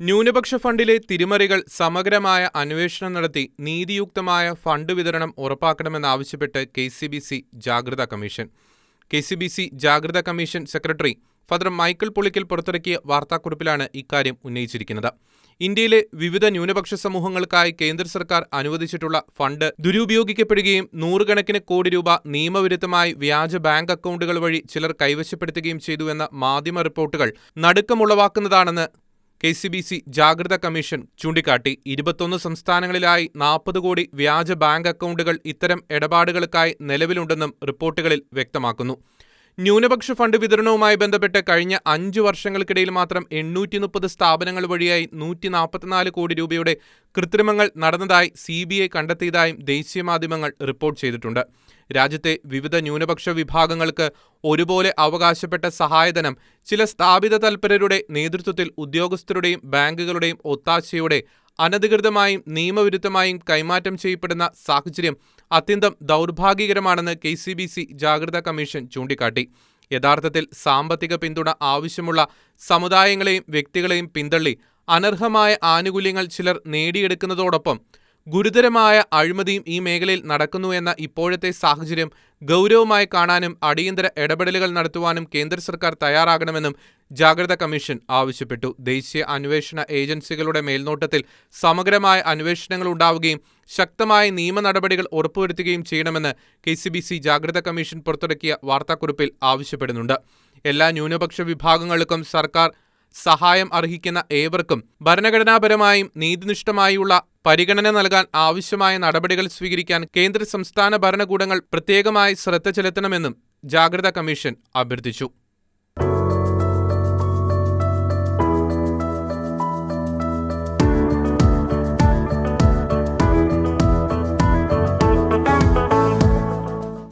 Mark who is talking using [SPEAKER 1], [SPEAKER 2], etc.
[SPEAKER 1] ന്യൂനപക്ഷ ഫണ്ടിലെ തിരിമറികൾ സമഗ്രമായ അന്വേഷണം നടത്തി നീതിയുക്തമായ ഫണ്ട് വിതരണം ഉറപ്പാക്കണമെന്നാവശ്യപ്പെട്ട് കെ സി ബി സി ജാഗ്രതാ commission. K C B C ജാഗ്രതാ commission secretary father Michael Pulickal പുറത്തിറക്കിയ വാർത്താക്കുറിപ്പിലാണ് ഇക്കാര്യം ഉന്നയിച്ചിരിക്കുന്നത്. ഇന്ത്യയിലെ വിവിധ ന്യൂനപക്ഷ സമൂഹങ്ങൾക്കായി കേന്ദ്ര സർക്കാർ അനുവദിച്ചിട്ടുള്ള ഫണ്ട് ദുരുപയോഗിക്കപ്പെടുകയും നൂറുകണക്കിന് കോടി രൂപ നിയമവിരുദ്ധമായി വ്യാജ ബാങ്ക് അക്കൗണ്ടുകൾ വഴി ചിലർ കൈവശപ്പെടുത്തുകയും ചെയ്തുവെന്ന മാധ്യമ റിപ്പോർട്ടുകൾ നടുക്കമുളവാക്കുന്നതാണെന്ന് കെ സി ബി സി ജാഗ്രത കമ്മീഷൻ ചൂണ്ടിക്കാട്ടി ഇരുപത്തൊന്ന് സംസ്ഥാനങ്ങളിലായി നാൽപ്പത് കോടി വ്യാജ ബാങ്ക് അക്കൗണ്ടുകൾ ഇത്തരം ഇടപാടുകൾക്കായി നിലവിലുണ്ടെന്നും റിപ്പോർട്ടുകളിൽ വ്യക്തമാക്കുന്നു. ന്യൂനപക്ഷ ഫണ്ട് വിതരണവുമായി ബന്ധപ്പെട്ട് കഴിഞ്ഞ അഞ്ചു വർഷങ്ങൾക്കിടയിൽ മാത്രം എണ്ണൂറ്റി മുപ്പത് സ്ഥാപനങ്ങൾ വഴിയായി നൂറ്റി നാൽപ്പത്തിനാല് കോടി രൂപയുടെ കൃത്രിമങ്ങൾ നടന്നതായി സി ബി ഐ കണ്ടെത്തിയതായും ദേശീയ മാധ്യമങ്ങൾ റിപ്പോർട്ട് ചെയ്തിട്ടുണ്ട്. രാജ്യത്തെ വിവിധ ന്യൂനപക്ഷ വിഭാഗങ്ങൾക്ക് ഒരുപോലെ അവകാശപ്പെട്ട സഹായധനം ചില സ്ഥാപിത തൽപരരുടെ നേതൃത്വത്തിൽ ഉദ്യോഗസ്ഥരുടെയും ബാങ്കുകളുടെയും ഒത്താശയോടെ അനധികൃതമായും നിയമവിരുദ്ധമായും കൈമാറ്റം ചെയ്യപ്പെടുന്ന സാഹചര്യം അത്യന്തം ദൗർഭാഗ്യകരമാണെന്ന് കെ സി ബി സി ജാഗ്രതാ കമ്മീഷൻ ചൂണ്ടിക്കാട്ടി. യഥാർത്ഥത്തിൽ സാമ്പത്തിക പിന്തുണ ആവശ്യമുള്ള സമുദായങ്ങളെയും വ്യക്തികളെയും പിന്തള്ളി അനർഹമായ ആനുകൂല്യങ്ങൾ ചിലർ നേടിയെടുക്കുന്നതോടൊപ്പം ഗുരുതരമായ അഴിമതിയും ഈ മേഖലയിൽ നടക്കുന്നുവെന്ന ഇപ്പോഴത്തെ സാഹചര്യം ഗൗരവമായി കാണാനും അടിയന്തര ഇടപെടലുകൾ നടത്തുവാനും കേന്ദ്ര സർക്കാർ തയ്യാറാകണമെന്നും ജാഗ്രത കമ്മീഷൻ ആവശ്യപ്പെട്ടു. ദേശീയ അന്വേഷണ ഏജൻസികളുടെ മേൽനോട്ടത്തിൽ സമഗ്രമായ അന്വേഷണങ്ങൾ ഉണ്ടാവുകയും ശക്തമായ നിയമ നടപടികൾ ഉറപ്പുവരുത്തുകയും ചെയ്യണമെന്ന് കെ സി ബി സി ജാഗ്രത കമ്മീഷൻ പുറത്തിറക്കിയ വാർത്താക്കുറിപ്പിൽ ആവശ്യപ്പെടുന്നുണ്ട്. എല്ലാ ന്യൂനപക്ഷ വിഭാഗങ്ങൾക്കും സർക്കാർ സഹായം അർഹിക്കുന്ന ഏവർക്കും ഭരണഘടനാപരമായും നീതിനിഷ്ഠമായുള്ള പരിഗണന നൽകാൻ ആവശ്യമായ നടപടികൾ സ്വീകരിക്കാൻ കേന്ദ്ര സംസ്ഥാന ഭരണകൂടങ്ങൾ പ്രത്യേകമായി ശ്രദ്ധ ചെലുത്തണമെന്നും ജാഗ്രതാ കമ്മീഷൻ അഭ്യർത്ഥിച്ചു.